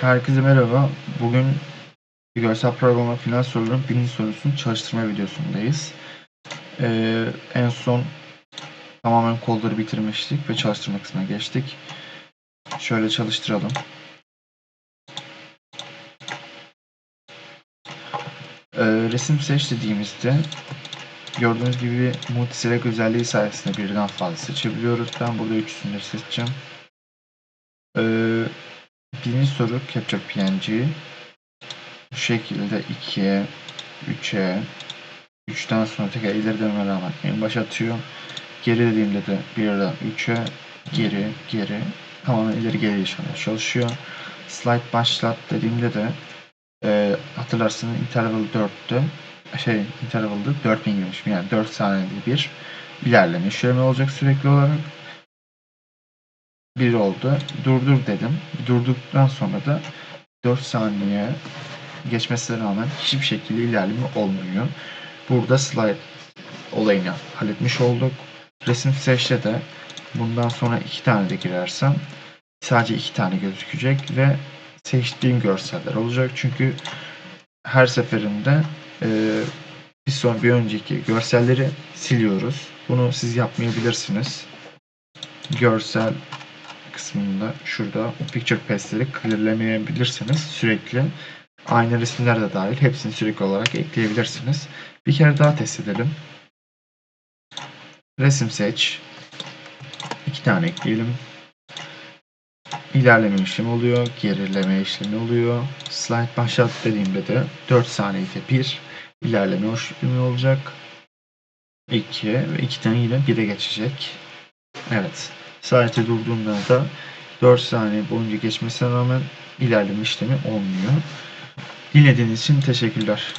Herkese merhaba. Bugün bir görsel programa final soruların birinci sorusunu çalıştırma videosundayız. Ee, en son tamamen kodları bitirmiştik ve çalıştırma kısmına geçtik. Şöyle çalıştıralım. Ee, resim seç dediğimizde gördüğünüz gibi multiselect özelliği sayesinde birden fazla seçebiliyoruz. Ben burada üçüsünü seçeceğim. Ee, birinci soru Capture PNG. Bu şekilde 2'ye, 3'e, 3'ten sonra tekrar ileri dönme rağmen en başa atıyor. Geri dediğimde de 1'den 3'e, geri, geri, tamamen ileri geri yaşamaya çalışıyor. Slide başlat dediğimde de e, hatırlarsınız interval 4'te şey interval'da 4000 girmişim yani 4 saniyede bir ilerleme işlemi olacak sürekli olarak. Bir oldu. Durdur dedim. Durduktan sonra da 4 saniye geçmesine rağmen hiçbir şekilde ilerleme olmuyor. Burada slide olayını halletmiş olduk. Resim seçte de bundan sonra iki tane de girersem sadece iki tane gözükecek ve seçtiğim görseller olacak. Çünkü her seferinde e, bir son bir önceki görselleri siliyoruz. Bunu siz yapmayabilirsiniz. Görsel kısmında şurada picture path'leri clearlemeyebilirsiniz sürekli. Aynı resimler de dahil hepsini sürekli olarak ekleyebilirsiniz. Bir kere daha test edelim. Resim seç. İki tane ekleyelim. İlerleme işlemi oluyor. Gerileme işlemi oluyor. Slide başlat dediğimde de 4 saniyede bir ilerleme işlemi olacak. 2 ve 2 tane yine 1'e geçecek. Evet. Saati durduğunda da 4 saniye boyunca geçmesine rağmen ilerleme işlemi olmuyor. Dinlediğiniz için teşekkürler.